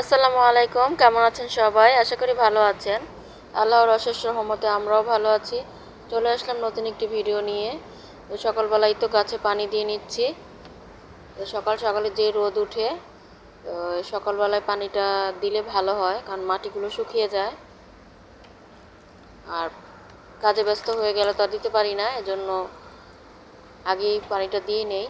আসসালামু আলাইকুম, কেমন আছেন সবাই? আশা করি ভালো আছেন। আল্লাহর অশেষ রহমতে আমরাও ভালো আছি। চলে আসলাম নতুন একটি ভিডিও নিয়ে। তো সকালবেলায় তো গাছে পানি দিয়ে নিচ্ছি। তো সকাল সকালে যে রোদ উঠে, তো সকালবেলায় পানিটা দিলে ভালো হয়, কারণ মাটিগুলো শুকিয়ে যায়। আর কাজে ব্যস্ত হয়ে গেলে তো আর দিতে পারি না, এজন্য আগেই পানিটা দিয়ে নেই।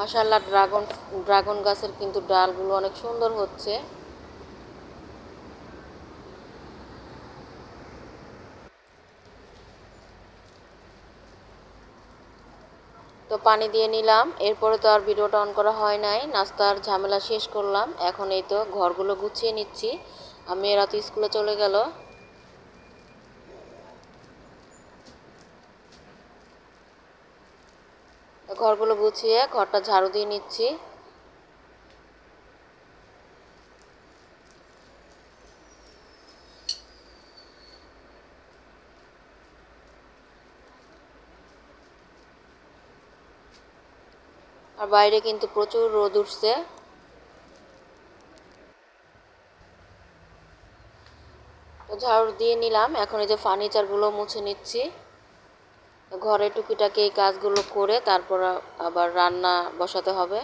মাশাল্লাহ ড্রাগন ড্রাগন গাছের কিন্তু ডালগুলো অনেক সুন্দর হচ্ছে। তো পানি দিয়ে নিলাম, এরপরে তো আর ভিডিওটা অন করা হয় নাই, নাস্তার ঝামেলা শেষ করলাম, এখন এই তো ঘরগুলো গুছিয়ে নিচ্ছি। আর মেয়েরা তো স্কুলে চলে গেল। ঘরগুলো গুছিয়ে ঘরটা ঝাড়ু দিয়ে নিচ্ছি। আর বাইরে কিন্তু প্রচুর রোদ উঠছে। ঝাড়ু দিয়ে নিলাম, এখন এই যে ফার্নিচারগুলো মুছে নিচ্ছি। ঘরে টুকিটাকি এই কাজগুলো করে তারপর আবার রান্না বসাতে হবে।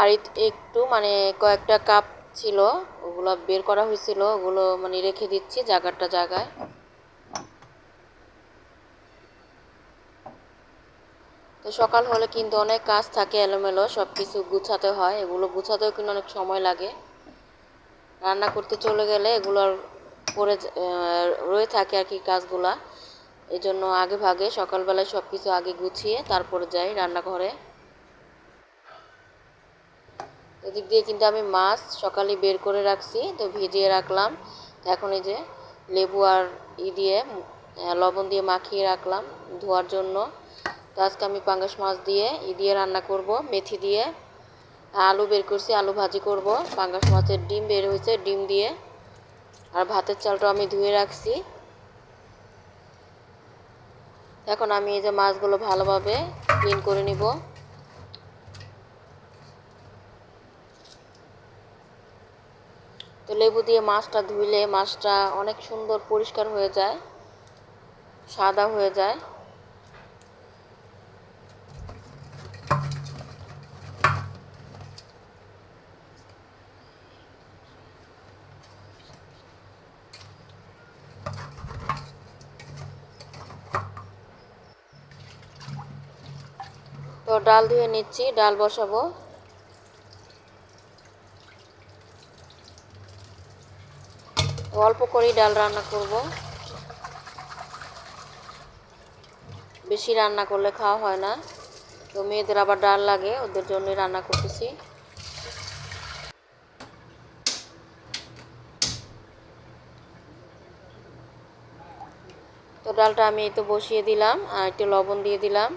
আর একটু মানে কয়েকটা কাপ ছিল, ওগুলো বের করা হয়েছিল, ওগুলো মানে রেখে দিচ্ছি জায়গাটা জায়গায় তো সকাল হলে কিন্তু অনেক কাজ থাকে এলোমেলো সব কিছু গুছাতে হয়, এগুলো গুছাতেও কিন্তু অনেক সময় লাগে। রান্না করতে চলে গেলে এগুলোর পরে রয়ে থাকে আর কি কাজগুলা। এই জন্য আগে ভাগে সকালবেলায় সব কিছু আগে গুছিয়ে তারপরে যাই রান্নাঘরে। এদিক দিয়ে কিন্তু আমি মাছ সকালে বের করে রাখছি, তো ভিজিয়ে রাখলাম। এখন এই যে লেবু আর ই দিয়ে লবণ দিয়ে মাখিয়ে রাখলাম ধোয়ার জন্য। তো আজকে আমি পাঙ্গাস মাছ দিয়ে ই দিয়ে রান্না করব, মেথি দিয়ে। আলু বের করছি, আলু ভাজি করব। পাঙ্গাস মাছের ডিম বের হয়েছে, ডিম দিয়ে। আর ভাতের চালটা আমি ধুয়ে রাখছি। এখন আমি এই যে মাছগুলো ভালোভাবে ক্লিন করে নিব। তো লেবু দিয়ে মাছটা ধুইলে মাছটা অনেক সুন্দর পরিষ্কার হয়ে যায়, সাদা হয়ে যায়। তো ডাল ধুয়ে নিচ্ছি, ডাল বসাবো। অল্প করেই ডাল রান্না করব। বেশি রান্না করলে খাওয়া হয় না। তো মেয়েদের আবার ডাল লাগে, ওদের জন্যই রান্না করতেছি। তো ডালটা আমি এই তো বসিয়ে দিলাম, আর একটু লবণ দিয়ে দিলাম।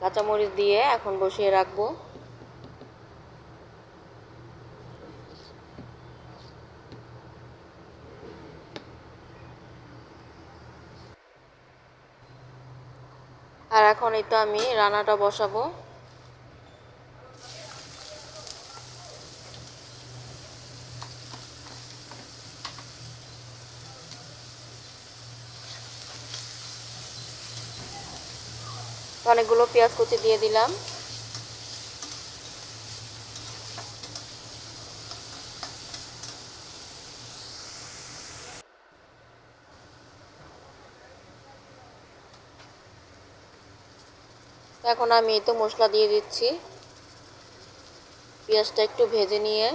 কাঁচামরিচ দিয়ে এখন বসিয়ে রাখব। আর এখন এই তো আমি রান্নাটা বসাবো। অনেকগুলো পেঁয়াজ কুচি দিয়ে দিলাম। এখন আমি এই তো মশলা দিয়ে দিচ্ছি। পেঁয়াজটা একটু ভেজে নিয়ে।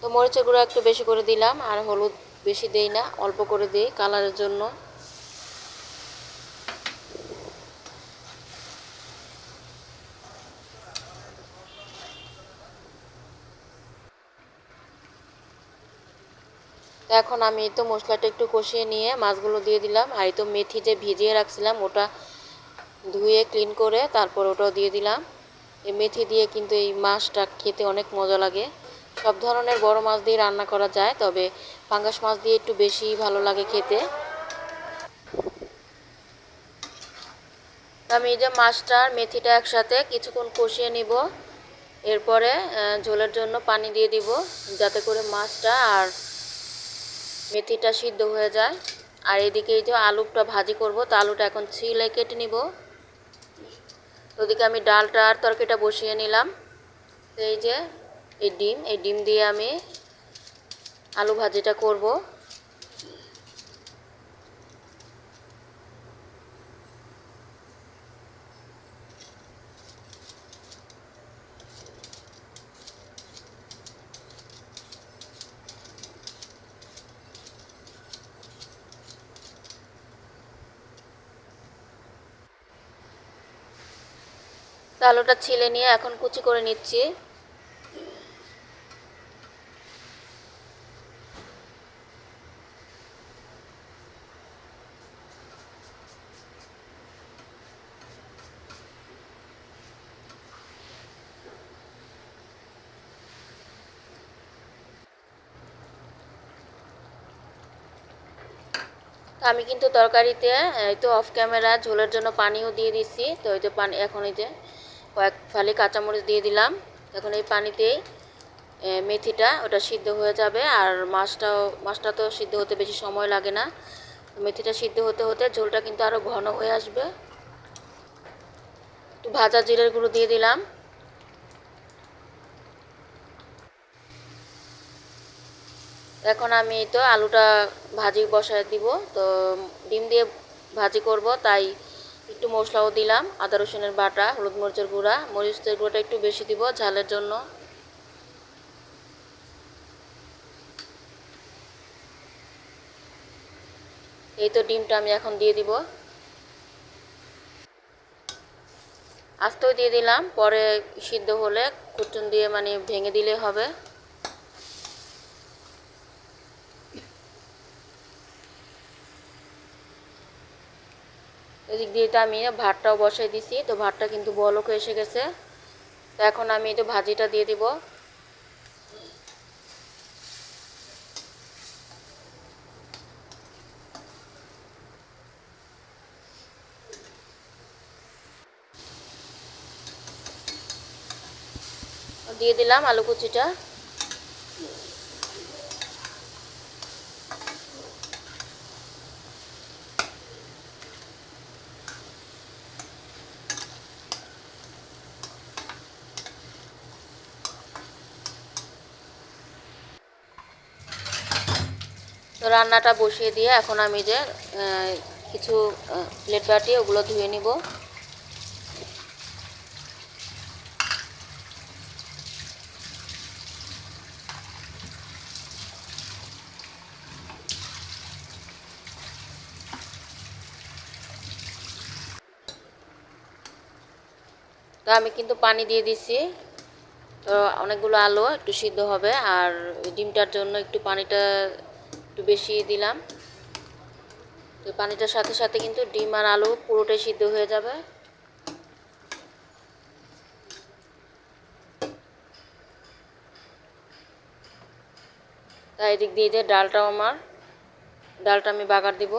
তো মরিচের গুঁড়ো একটু বেশি করে দিলাম, আর হলুদ বেশি দেই না, অল্প করে দিই কালারের জন্য। তো এখন আমি তো মশলাটা একটু কষিয়ে নিয়ে মাছগুলো দিয়ে দিলাম। আর তো মেথি যে ভিজিয়ে রাখছিলাম, ওটা ধুয়ে ক্লিন করে তারপর ওটাও দিয়ে দিলাম। এই মেথি দিয়ে কিন্তু এই মাছটা খেতে অনেক মজা লাগে। সব ধরনের বড় মাছ দিয়ে রান্না করা যায়, তবে পাঙ্গাস মাছ দিয়ে একটু বেশি ভালো লাগে খেতে। আমি এই যে মাছটা আর মেথিটা একসাথে কিছুক্ষণ কষিয়ে নিব। এরপরে ঝোলের জন্য পানি দিয়ে দিব, যাতে করে মাছটা আর মেথিটা সিদ্ধ হয়ে যায়। আর এদিকে এই যে আলুটা ভাজি করব, তো আলুটা এখন ছিলে কেটে নিব। ওদিকে আমি ডালটা আর তরকারিটা বসিয়ে নিলাম। এই যে এই ডিম এই ডিম দিয়ে আমি আলু ভাজিটা করব। আলুটা ছিলে নিয়ে এখন কুচি করে নিচ্ছি। আমি কিন্তু তরকারিতে এই তো অফ ক্যামেরা ঝোলের জন্য পানিও দিয়ে দিচ্ছি। তো ওই যে পানি, এখন এই যে কয়েক ফালি কাঁচামরিচ দিয়ে দিলাম। এখন এই পানিতেই মেথিটা ওটা সিদ্ধ হয়ে যাবে। আর মাছটাও, মাছটা তো সিদ্ধ হতে বেশি সময় লাগে না। মেথিটা সিদ্ধ হতে হতে ঝোলটা কিন্তু আরও ঘন হয়ে আসবে। একটু ভাজা জিরের গুঁড়ো দিয়ে দিলাম। এখন আমি তো আলুটা ভাজি বসায় দিব। তো ডিম দিয়ে ভাজি করব, তাই একটু মশলাও দিলাম, আদা রসুনের বাটা, হলুদ মরিচের গুঁড়া, মরিচের গুঁড়োটা একটু বেশি দিব ঝালের জন্য। এই তো ডিমটা আমি এখন দিয়ে দিব। আস্তেও দিয়ে দিলাম, পরে সিদ্ধ হলে কুচুন দিয়ে মানে ভেঙে দিলে হবে এদিক দিয়ে আমি ভাতটাও বসাই দিছি। তো ভাতটা কিন্তু বলক এসে গেছে। তো এখন আমি তো ভাজিটা দিয়ে দিব। দিয়ে দিলাম আলু কুচিটা। রান্নাটা বসিয়ে দিয়ে এখন আমি যে কিছু প্লেট বাটি ওগুলো ধুয়ে নিব। তো আমি কিন্তু পানি দিয়ে দিছি। তো অনেকগুলো আলু একটু সিদ্ধ হবে, আর ডিমটার জন্য একটু পানিটা একটু বেশি দিলাম। তো পানিটার সাথে সাথে কিন্তু ডিম আর আলু পুরোটাই সিদ্ধ হয়ে যাবে। তাই এদিক দিয়ে যে ডালটাও আমার, ডালটা আমি বাগার দিব।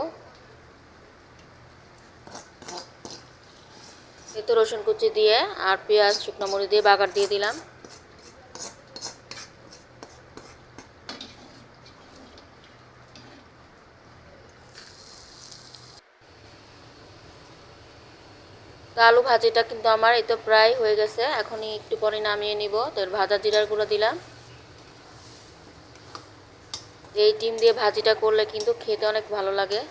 এই তো রসুন কুচি দিয়ে আর পেঁয়াজ, শুকনো মরিচ দিয়ে বাগার দিয়ে দিলাম। তো আলু ভাজিটা কিন্তু আমার এই তো প্রায় হয়ে গেছে। এখনই একটু পরে নামিয়ে নিব। তো ভাজা জিরার গুঁড়ো দিলাম। এই ডিম দিয়ে ভাজিটা করলে কিন্তু খেতে অনেক ভালো লাগে।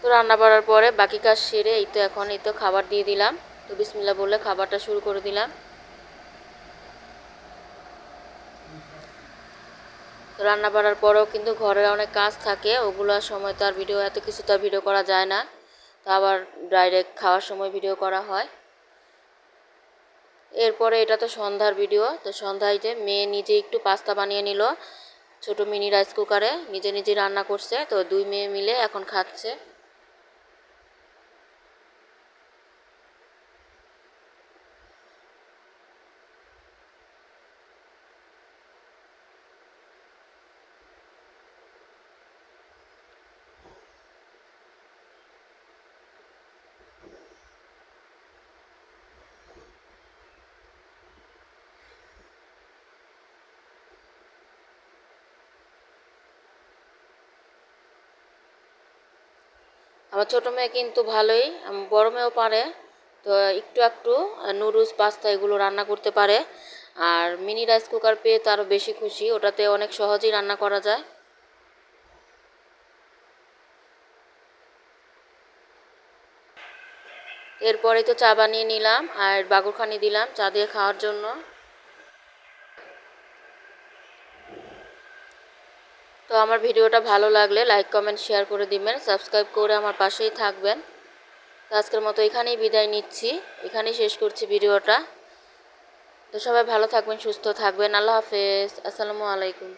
তো রান্না করার পরে বাকি কাজ সেরে এই তো এখন এই তো খাবার দিয়ে দিলাম। তো বিসমিল্লা বললে খাবারটা শুরু করে দিলাম। তো রান্না বাড়ার পরেও কিন্তু ঘরে অনেক কাজ থাকে, ওগুলো সময় তো আর ভিডিও, এত কিছু তো ভিডিও করা যায় না। তো আবার ডাইরেক্ট খাওয়ার সময় ভিডিও করা হয়। এরপরে এটা তো সন্ধ্যার ভিডিও, তো সন্ধ্যায় যে মেয়ে নিজে একটু পাস্তা বানিয়ে নিল, ছোট মিনি রাইস কুকারে, নিজে নিজে রান্না করছে, তো দুই মেয়ে মিলে এখন খাচ্ছে। আমার ছোটো মেয়ে কিন্তু ভালোই বড় মেয়েও পারে, তো একটু একটু নুডলস, পাস্তা এগুলো রান্না করতে পারে। আর মিনি রাইস কুকার পেয়ে তো আরও বেশি খুশি, ওটাতে অনেক সহজেই রান্না করা যায়। এরপরে তো চা বানিয়ে নিলাম, আর বাগুরখানি দিলাম চা দিয়ে খাওয়ার জন্য। তো আমার ভিডিওটা ভালো লাগলে লাইক, কমেন্ট, শেয়ার করে দিবেন। সাবস্ক্রাইব করে আমার পাশেই থাকবেন। তো আজকের মতো এখানেই বিদায় নিচ্ছি। এখানেই শেষ করছি ভিডিওটা। তো সবাই ভালো থাকবেন, সুস্থ থাকবেন। আল্লাহ হাফেজ। আসসালামু আলাইকুম।